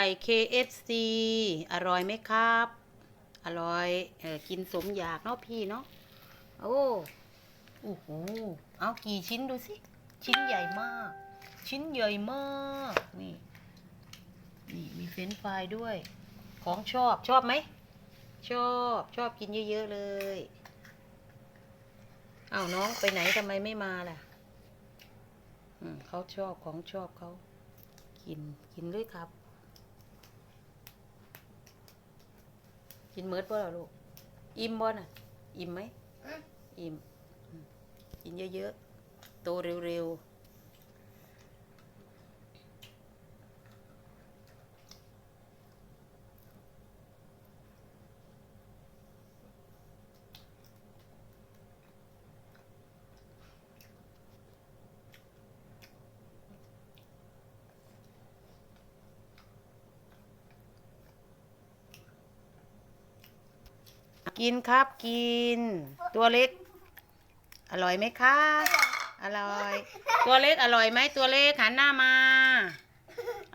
ก่ KFC อร่อยไหมครับ อร่อยเออกินสมอยากเนาะพี่เนาะโอ้โอ้โหเอากี่ชิ้นดูสิ ชิ้นใหญ่มาก ชิ้นใหญ่มากนี่นี่มีเฟรนฟรายด้วย ของชอบชอบไหม ชอบชอบกินเยอะ ๆ เลยเอาน้องไปไหนทำไมไม่มาล่ะอืมเขาชอบของชอบเขา กินกินเลยครับ กินเมิดบ่ล่ะลูก อิ่มบ่น่ะ อิ่มไหม อิ่มอืมกินเยอะๆ โตเร็วๆ กินครับกิน ตัวเล็ก อร่อยไหมคะ อร่อย ตัวเล็กอร่อยไหมตัวเล็กหันหน้ามา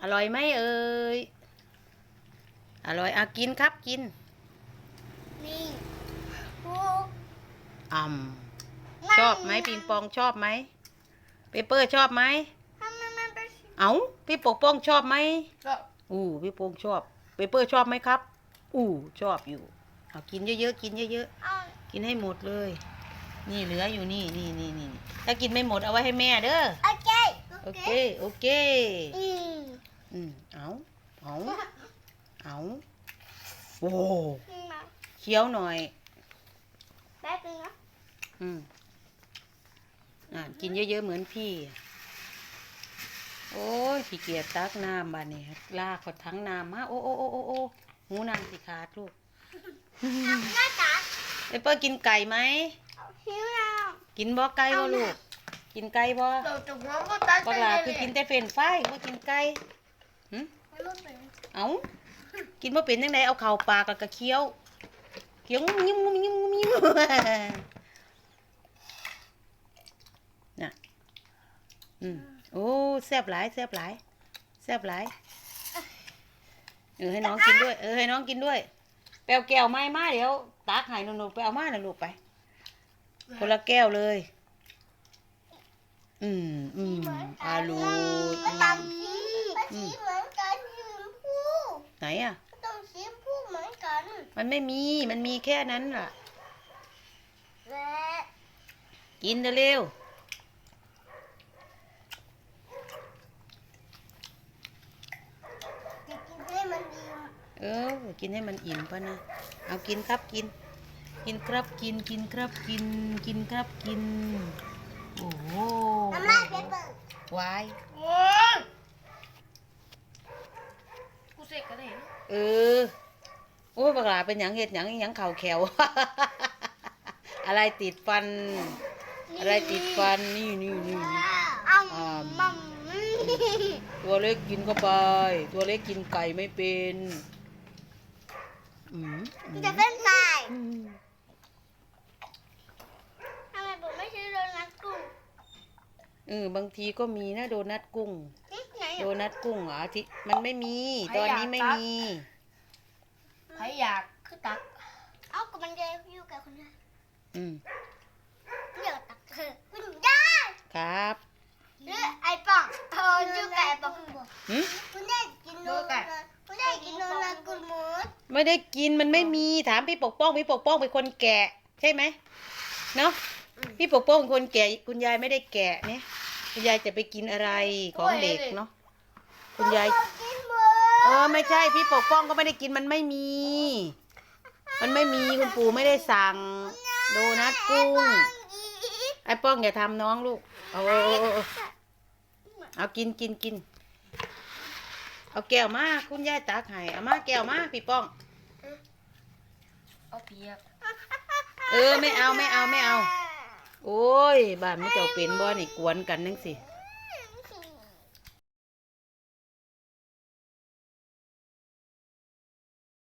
อร่อยไหมเอ่ยอร่อยอะกินครับกิน นี่ผู้อ่ำชอบไหมปิงปองชอบไหมเปเปอร์ชอบไหมทำไมมันเป็นสีเอ้าพี่ปกป้องชอบไหมก็อู้พี่โปงชอบ เปเปอร์ชอบไหมครับ อู้ชอบอยู่ เอากินเยอะๆกินเยอะเอาๆกินให้หมดเลย นี่เหลืออยู่นี่นี่นี่นี่ถ้ากินไม่หมดเอาไว้ให้แม่เด้อโอเคโอเคโอเคอืมอืมเอาเอาเอาโอ้มาเคี้ยวหน่อยแป๊บนึงนะอืมอ่ากินเยอะๆเหมือนพี่ โอ้ยขี้เกียจตักน้ำบานนี้ลากเขาทั้งน้ำมาโอ้โอ้โอ้โอ้โอ้หูน้ำสิขาดลูกหน้าตา ไอเปิ้ลกินไก่ไหมหิวแล้วกินบ่ไก่บ่ลูก กินไก่บ่เราจะร้องก็ตัดบักหลาคือกินแต่เฟรนช์ฟรายบ่กินไก่หึไม่รู้เป็นเอากินบ่เป็นจังไดเอาเข่าปากแล้วก็เคี้ยวเคี้ยวงุ้มยิ้มงุ้มยิ้มงุ้มยิ้มน่ะอืมโอ้แซ่บหลายแซ่บหลายแซ่บหลายเออให้น้องกินด้วย เออให้น้องกินด้วย ไปเอาแก้วไม้มาเดี๋ยวตักให้หนูๆไปเอามาหน่อยลูกไปคนละแก้วเลย อืมอืมอร่อยมันอืตามมสีมันสีเหมือนกันสีชมพูไหนอะมันต้องสีชมพูเหมือนกัน มันไม่มี มันมีแค่นั้นล่ะและกินเร็วจะกินให้มันดี ๆ เออ กินให้มันอิ่มปะนะ เอากินครับกิน กินครับกินกินครับกิน กินครับกิน โอ้โหน้ำลายเปเปอร์วายโอ้ยกูเสกกันเลยเออ โอ้ยบักหลาเป็นหยังเห็ดหยังอิหยังเข่าแขว อะไรติดฟัน อะไรติดฟันนี่นี่นี่นี่ อ้าวอ่ามัม ตัวเล็กกินเข้าไป ตัวเล็กกินไก่ไม่เป็นอื มอืมจะเป็นไงอืมทำไมผมไม่ซื้อโดนัทกุ้งเออบางทีก็มีนะโดนัทกุ้งที่ไหนโดนัทกุ้งเหรอที่มันไม่มี ตอนนี้ไม่มี ใครอยากคือตัก เอากับมันเดียวอยู่กับคุณยายอืมเดี๋ยวตักเธอคุณยาย ครับ หรือไอ้ป่องเอออยู่กับไอ้ป่อง หืม คุณยายกินโดนัทคุณยายกินโดนัทกุ้งหมด ไม่ได้กินมันไม่มีถามพี่ปกป้องพี่ปกป้องเป็นคนแกะใช่ไหมเนาะพี่ปกป้องเป็นคนแกะคุณยายไม่ได้แกะเนี่ยคุณยายจะไปกินอะไรของเด็กเนาะคุณยายกินหมเอดอไม่ใช่พี่ปกป้องก็ไม่ได้กินมันไม่มี มันไม่มีคุณปู่ไม่ได้สั่งโดนัทกุ้งไอ้ป้องอย่าทำน้องลูกเอาเอาเอาเอาเอากินกินกินเอาแก้วมาคุณยายตักให้เอามาแก้วมาพี่ป้อง เอาเปียกเออไม่เอาไม่เอาไม่เอา โอ้ยบ้านไม่เจ้าเป็นบ่นี่กวนกันนั่งสิ